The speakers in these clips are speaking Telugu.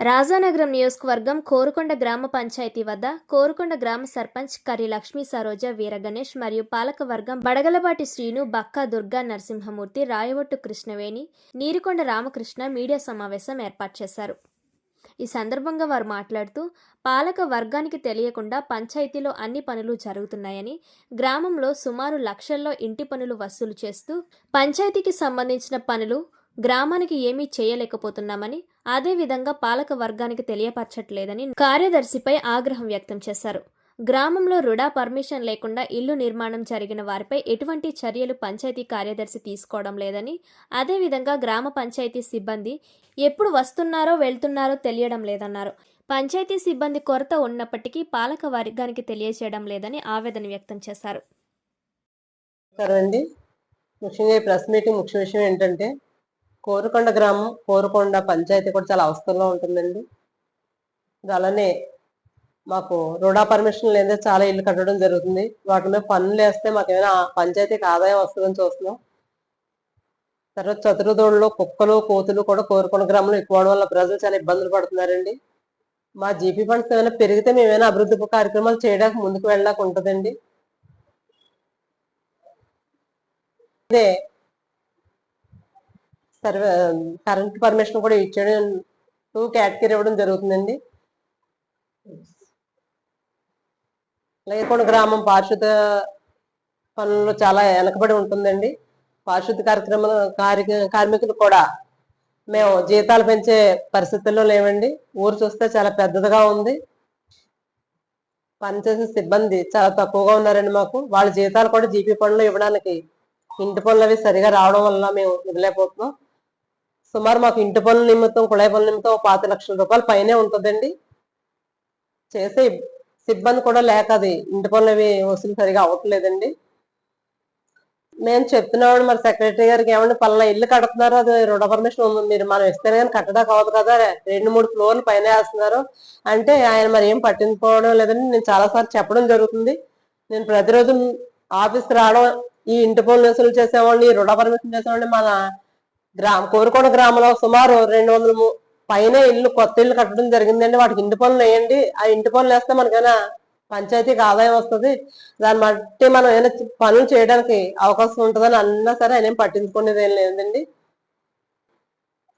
రాజానగరం నియోజకవర్గం కోరుకొండ గ్రామ పంచాయతీ వద్ద కోరుకొండ గ్రామ సర్పంచ్ కరి లక్ష్మీ సరోజ వీరగణేష్ మరియు పాలకవర్గం బడగలబాటి శ్రీను బక్కా దుర్గా నరసింహమూర్తి రాయవట్టు కృష్ణవేణి నీరుకొండ రామకృష్ణ మీడియా సమావేశం ఏర్పాటు చేశారు. ఈ సందర్భంగా వారు మాట్లాడుతూ పాలక వర్గానికి తెలియకుండా పంచాయతీలో అన్ని పనులు జరుగుతున్నాయని గ్రామంలో సుమారు లక్షల్లో ఇంటి పనులు వసూలు చేస్తూ పంచాయతీకి సంబంధించిన పనులు గ్రామానికి ఏమీ చేయలేకపోతున్నామని అదేవిధంగా పాలక వర్గానికి తెలియపరచట్లేదని కార్యదర్శిపై ఆగ్రహం వ్యక్తం చేశారు. గ్రామంలో రుడా పర్మిషన్ లేకుండా ఇల్లు నిర్మాణం జరిగిన వారిపై ఎటువంటి చర్యలు పంచాయతీ కార్యదర్శి తీసుకోవడం లేదని అదేవిధంగా గ్రామ పంచాయతీ సిబ్బంది ఎప్పుడు వస్తున్నారో వెళ్తున్నారో తెలియడం లేదన్నారు. పంచాయతీ సిబ్బంది కొరత ఉన్నప్పటికీ పాలక వర్గానికి తెలియజేయడం లేదని ఆవేదన వ్యక్తం చేశారు. ముఖ్యంగా ప్రెస్ మీటింగ్ ముఖ్య విషయం ఏంటంటే కోరుకొండ గ్రామం కోరుకొండ పంచాయతీ కూడా చాలా అవసరంలో ఉంటుందండి. అలానే మాకు రుణా పర్మిషన్ లేదా చాలా ఇల్లు కట్టడం జరుగుతుంది. వాటి మీద పన్నులు వేస్తే మాకు ఏమైనా పంచాయతీకి ఆదాయం వస్తుందని చూస్తున్నాం. తర్వాత చతురుదోళ్ళు కుక్కలు కోతులు కూడా కోరుకొండ గ్రామంలో ఎక్కువ అవడం వల్ల ప్రజలు చాలా ఇబ్బందులు పడుతున్నారండి. మా జీపీ ఫండ్స్ ఏమైనా పెరిగితే మేము అభివృద్ధి కార్యక్రమాలు చేయడానికి ముందుకు వెళ్ళడానికి ఉంటుందండి. అదే సర్వే కరెంట్ పర్మిషన్ కూడా ఇచ్చేయడం టూ కేటగిరీ ఇవ్వడం జరుగుతుందండి. లేకుండా గ్రామం పారిశుద్ధ పనుల్లో చాలా వెనకబడి ఉంటుందండి. పారిశుద్ధ కార్యక్రమాలు కార్య కార్మికులు కూడా మేము జీతాలు పెంచే పరిస్థితుల్లో లేవండి. ఊరు చూస్తే చాలా పెద్దదిగా ఉంది. పనిచేసే సిబ్బంది చాలా తక్కువగా ఉన్నారండి మాకు. వాళ్ళ జీతాలు కూడా జీపీ పనులు ఇవ్వడానికి ఇంటి పనులు అవి సరిగా రావడం వల్ల మేము ఇవ్వలేకపోతున్నాం సుమారు మాకు ఇంటి పనుల నిమిత్తం కుళాయి పనుల నిమిత్తం పాతి లక్షల రూపాయలు పైనే ఉంటుందండి. చేసే సిబ్బంది కూడా లేక అది ఇంటి పనులు అవి వసూలు సరిగా అవ్వట్లేదండి. మేము చెప్తున్నామండి మరి సెక్రటరీ గారికి ఏమండి పలానా ఇల్లు కడుతున్నారు అది రుణ పర్మిషన్ ఉంది మీరు మనం ఇస్తేనే కానీ కట్టడా అవ్వదు కదా రెండు మూడు ఫ్లోర్లు పైన వేస్తున్నారు. అంటే ఆయన మరి ఏం పట్టించుకోవడం లేదని నేను చాలాసార్లు చెప్పడం జరుగుతుంది. నేను ప్రతిరోజు ఆఫీస్కి రావడం ఈ ఇంటి పనులు వసూలు చేసేవాడిని ఈ రుణ పర్మిషన్ చేసేవాడిని మన గ్రామ కోరుకోట గ్రామంలో సుమారు రెండు వందల పైన ఇల్లు కొత్త ఇల్లు కట్టడం జరిగిందండి. వాటికి ఇంటి పనులు వేయండి. ఆ ఇంటి పనులు వేస్తే మనకైనా పంచాయతీకి ఆదాయం వస్తుంది. దాన్ని బట్టి మనం ఏమైనా పనులు చేయడానికి అవకాశం ఉంటుందని అన్నా సరే ఆయన పట్టించుకునేది ఏం లేదండి.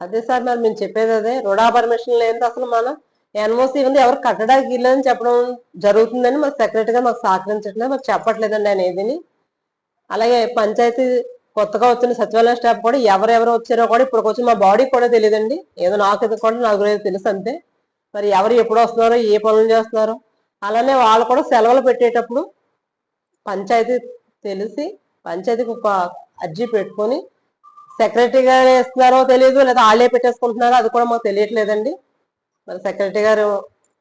అదే సార్ మరి మేము చెప్పేది అదే. రుడా పర్మిషన్ లేనిది అసలు మనం ఎన్ఓసి ఉంది. ఎవరు కట్టడానికి ఇల్లని చెప్పడం జరుగుతుందని మాకు సెక్రటరీగా మాకు సహకరించట్లేదు. మాకు చెప్పట్లేదండి ఆయన ఏదిని. అలాగే పంచాయతీ కొత్తగా వచ్చిన సచివాలయం స్టాఫ్ కూడా ఎవరెవరు వచ్చారో కూడా ఇప్పుడు వచ్చి మా బాడీ కూడా తెలియదండి. ఏదో నాకు కూడా నాకు తెలుసు అంతే. మరి ఎవరు ఎప్పుడు వస్తున్నారో ఏ పనులు చేస్తున్నారో అలానే వాళ్ళు కూడా సెలవులు పెట్టేటప్పుడు పంచాయతీ తెలిసి పంచాయతీకి ఒక అర్జీ పెట్టుకొని సెక్రటరీ గారు వేస్తున్నారో తెలియదు లేదా వాళ్ళే పెట్టేసుకుంటున్నారో అది కూడా మాకు తెలియట్లేదండి. మరి సెక్రటరీ గారు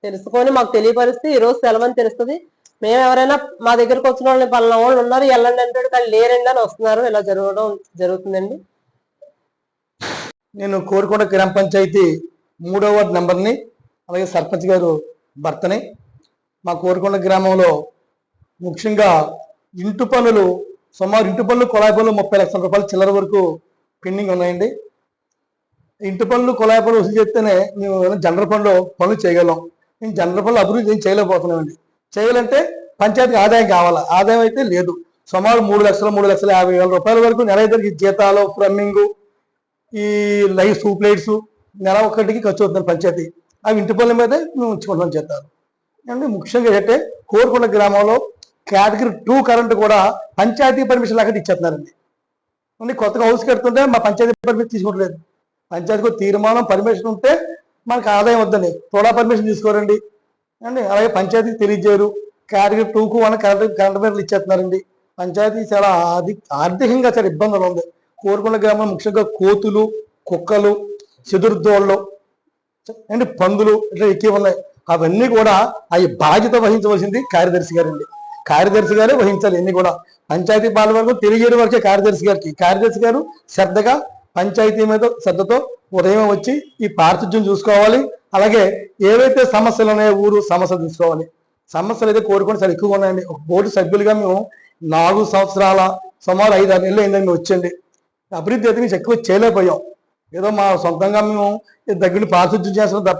తెలుసుకొని మాకు తెలియపరిస్తే ఈ రోజు సెలవు అని తెలుస్తుంది. మేము ఎవరైనా మా దగ్గరకు వచ్చిన వాళ్ళని పలానా వాళ్ళు ఉన్నారు వెళ్ళండి అంటే కానీ లేరండి అని వస్తున్నారు. ఇలా జరగడం జరుగుతుందండి. నేను కోరుకొండ గ్రామ పంచాయతీ మూడో వార్డు నెంబర్ని అలాగే సర్పంచ్ గారు భర్తని మా కోరుకొండ గ్రామంలో ముఖ్యంగా ఇంటి పనులు సుమారు ఇంటి పనులు కుళాయి పనులు ముప్పై లక్షల రూపాయలు చిల్లర వరకు పెండింగ్ ఉన్నాయండి. ఇంటి పనులు కుళాయి పనులు వసూలు చేస్తేనే మేము జనరల్ పనులు పనులు చేయగలం. మేము జనరల్ పనులు అభివృద్ధి చేయలేకపోతున్నామండి. చేయాలంటే పంచాయతీకి ఆదాయం కావాలా? ఆదాయం అయితే లేదు. సుమారు మూడు లక్షల మూడు లక్షల యాభై వేల రూపాయల వరకు నెల ఇద్దరికి జీతాలు ఫ్రమ్మింగ్ ఈ లైఫ్ సూప్ లైట్స్ నెల ఒక్కటికి ఖర్చు అవుతుంది పంచాయతీ. అవి ఇంటి పనుల మీదే మేము ఉంచుకోవడం చేస్తారు అంటే ముఖ్యంగా ఏంటంటే కోరుకొండ గ్రామంలో కేటగిరీ టూ కరెంట్ కూడా పంచాయతీ పర్మిషన్ లాగా ఇచ్చేస్తున్నారండి. అంటే కొత్తగా హౌస్ కడుతుంటే మా పంచాయతీ పర్మిషన్ తీసుకోవట్లేదు పంచాయతీకి తీర్మానం పర్మిషన్ ఉంటే మనకు ఆదాయం వద్దండి. తోడా పర్మిషన్ తీసుకోరండి. అండి అలాగే పంచాయతీకి తెలియజేయరు. కేటగిరీ టూకు వన్ కరెంట్ కరెంట్ బిల్లు ఇచ్చేస్తున్నారండి. పంచాయతీ చాలా ఆర్థిక ఆర్థికంగా చాలా ఇబ్బందులు ఉంది. కోరుకొండ గ్రామం ముఖ్యంగా కోతులు కుక్కలు చెదురుదోళ్ళు అండి పందులు ఇట్లా ఎక్కువ ఉన్నాయి. అవన్నీ కూడా అవి బాధ్యత వహించవలసింది కార్యదర్శి గారండి. కార్యదర్శి గారే వహించాలి ఇన్ని కూడా. పంచాయతీ పాలన వరకు తెలియజేయడం వరకే కార్యదర్శి గారికి. కార్యదర్శి గారు శ్రద్ధగా పంచాయతీ మీద శ్రద్ధతో ఉదయం వచ్చి ఈ పారిశుధ్యం చూసుకోవాలి. అలాగే ఏవైతే సమస్యలు ఉన్నాయో ఊరు సమస్యలు తీసుకోవాలి. సమస్యలు అయితే కోరుకొని చాలా ఎక్కువగా ఉన్నాయండి. ఒక బోర్డు సభ్యులుగా మేము నాలుగు సంవత్సరాల సుమారు ఐదు ఆరు నెలలు అయిందని మేము వచ్చండి అభివృద్ధి అయితే మేము ఎక్కువ చేయలేకపోయాం. ఏదో మా సొంతంగా మేము దగ్గర పారిశుధ్యం చేస్తున్నాం తప్ప